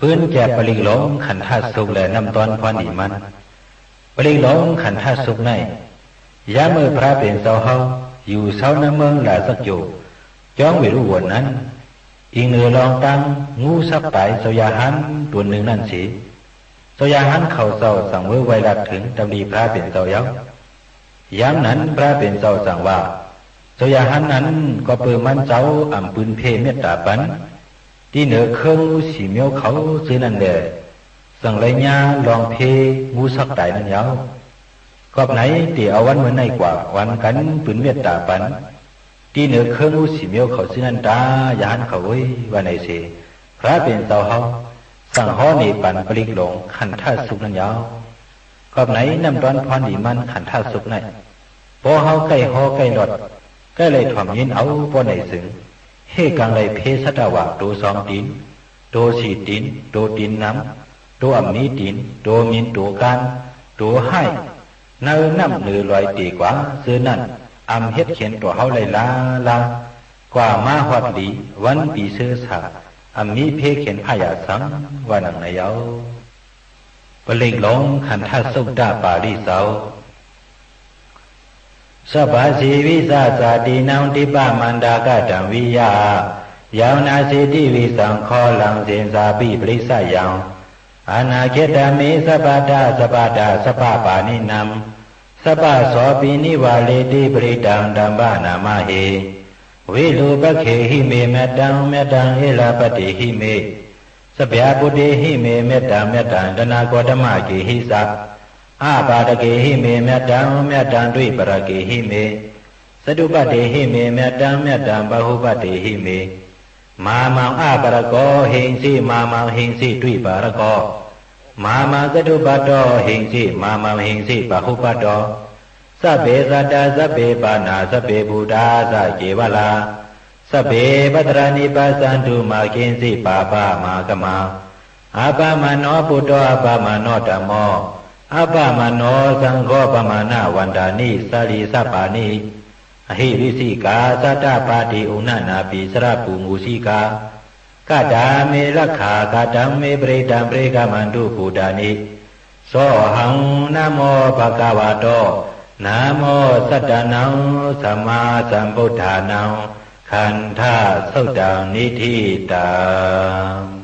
ปืนแก่ปริกหลงขันท่าสุกและน้ำตอนพรนีมันปริกหลงขันท่าสุกในยามือพระเป็นเสาเฮาอยู่เสาน้ำเมืองหลาสักจูจ้องวิรุวนนั้นอีเนือลองตั้งงูสับไตสยาหันตัวหนึ่งนั่นสิสยาหันเข่าเศร้าสั่งเวไวรักถึงดำดีพระเป็นเสาเย้ายามนั้นพระเป็นเสาสั่งว่าสยาหันนั้นก็เปิดมันเจ้าอ่ำปืนเพเมตตาปัน ที่เหนือเครื่องสีเมียวเขาเจนันเดสังไรญาลองเพงูสักไตนั่นยาวกอบไหนเตียเอาวันเหมือนในกว่า วันกันปืนเมียตาปันที่เหนือเครื่องสีเมียวเขาเจนันตายานเขาเว้ยวันในเสพระเป็นเจ้าเขาสั่งห้อนีปันปลิกลงขันท่าสุกนั่นยาวกอบไหนนำร้อนพรดีมันขันท่าสุกไหนพอเขาใกล้ห้อใกล้หลอดใกล้เลยถ่อมยินเอาพอในสึง ဟေကံလိုက်ဖေသတ္တဝါဒိုဆောင်တင်ဒိုစီတင်ဒိုတင်နံဒိုအမီတင်ဒိုမင်ဒိုကန်ဒိုဟိုင်နာရနပ်လေလွိုက်တေကွာဇေနတ်အမ်ဟက်ခင်တော်ဟောက်လိုက်လာလာကွာမဟောတိဝန်ပီဆေသာအမီဖေခင်ဖယာသံဝနံနယောပလိတ်လုံးခန္ဓာသုတ်တပါဠိသော သဗ္ဗစီဝိသသာတိနံတိပမန္တာကတံဝိယယောနာစီတိဝိသံခောလံစင်သာပိပရိစ္ဆယံအနာခေတမေသဗ္ဗတသဗ္ဗတသဗ္ဗပါဏိနံသဗ္ဗသောပိနိဝါလေတိပရိတံဓမ္မနာမဟေဝိလူပခေဟိမေမတံမတံဟိလပတိဟိမေသဗျာပုတိဟိမေမတံမတံတနာကောဓမကေဟိသာ အပါဒကေဟိမေမြတ်တံမြတ်တံတွေ့ပရကေဟိမေသတုပတေဟိမေမြတ်တံမြတ်တံဘဟုပတေဟိမေမာမောင်အပရကောဟိဉ္စီမာမောင်ဟိဉ္စီတွေ့ပါရကောမာမသတုပတောဟိဉ္စီမာမောင်ဟိဉ္စီဘဟုပတောသဗ္ဗေသတ္တသဗ္ဗေပါဏာသဗ္ဗေဘုဒ္ဓသကေဝလာသဗ္ဗေပတ္တရဏိပါသန္တုမာကိဉ္စီပါပမာကမအပမနောပုတ္တောအပမနောဓမ္မော အပမနောသံဃောပမာဏဝန္တာနိသာရိသပါနိအဟိရိစိကာသတ္တပါတိဥဏနာပိစရပုမူစိကာကတာမေလက္ခာကတံမေပရိတံပရိကမန္တုဘုဒ္ဓနိသောဟံနမောဘဂဝတောနမောသတ္တနံသမ္မာသမ္ဗုဒ္ဓနံခန္ဓာသုတ်တံနိတိတံ